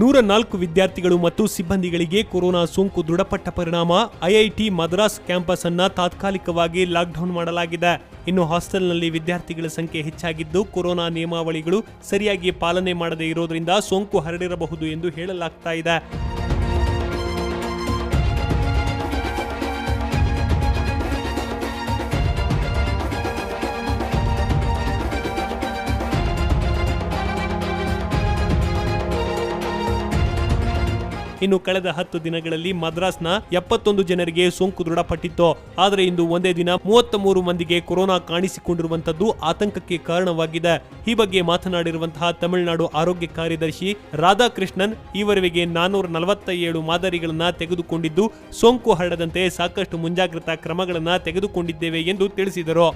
ನೂರ ನಾಲ್ಕು ವಿದ್ಯಾರ್ಥಿಗಳು ಮತ್ತು ಸಿಬ್ಬಂದಿಗಳಿಗೆ ಕೊರೋನಾ ಸೋಂಕು ದೃಢಪಟ್ಟ ಪರಿಣಾಮ, ಐಐಟಿ ಮದ್ರಾಸ್ ಕ್ಯಾಂಪಸ್ ಅನ್ನ ತಾತ್ಕಾಲಿಕವಾಗಿ ಲಾಕ್ಡೌನ್ ಮಾಡಲಾಗಿದೆ. ಇನ್ನು ಹಾಸ್ಟೆಲ್ನಲ್ಲಿ ವಿದ್ಯಾರ್ಥಿಗಳ ಸಂಖ್ಯೆ ಹೆಚ್ಚಾಗಿದ್ದು, ಕೊರೋನಾ ನಿಯಮಾವಳಿಗಳು ಸರಿಯಾಗಿ ಪಾಲನೆ ಮಾಡದೇ ಇರೋದ್ರಿಂದ ಸೋಂಕು ಹರಡಿರಬಹುದು ಎಂದು ಹೇಳಲಾಗ್ತಾ ಇದೆ. ಇನ್ನು ಕಳೆದ ಹತ್ತು ದಿನಗಳಲ್ಲಿ ಮದ್ರಾಸ್ನ ಎಪ್ಪತ್ತೊಂದು ಜನರಿಗೆ ಸೋಂಕು ದೃಢಪಟ್ಟಿತ್ತು. ಆದರೆ ಇಂದು ಒಂದೇ ದಿನ ಮೂವತ್ತ ಮೂರು ಮಂದಿಗೆ ಕೊರೋನಾ ಕಾಣಿಸಿಕೊಂಡಿರುವಂತದ್ದು ಆತಂಕಕ್ಕೆ ಕಾರಣವಾಗಿದೆ. ಈ ಬಗ್ಗೆ ಮಾತನಾಡಿರುವಂತಹ ತಮಿಳುನಾಡು ಆರೋಗ್ಯ ಕಾರ್ಯದರ್ಶಿ ರಾಧಾಕೃಷ್ಣನ್ ಈವರೆಗೆ ನಾನೂರ ನಲವತ್ತ ಏಳು ಮಾದರಿಗಳನ್ನ ತೆಗೆದುಕೊಂಡಿದ್ದು, ಸೋಂಕು ಹರಡದಂತೆ ಸಾಕಷ್ಟು ಮುಂಜಾಗ್ರತಾ ಕ್ರಮಗಳನ್ನು ತೆಗೆದುಕೊಂಡಿದ್ದೇವೆ ಎಂದು ತಿಳಿಸಿದರು.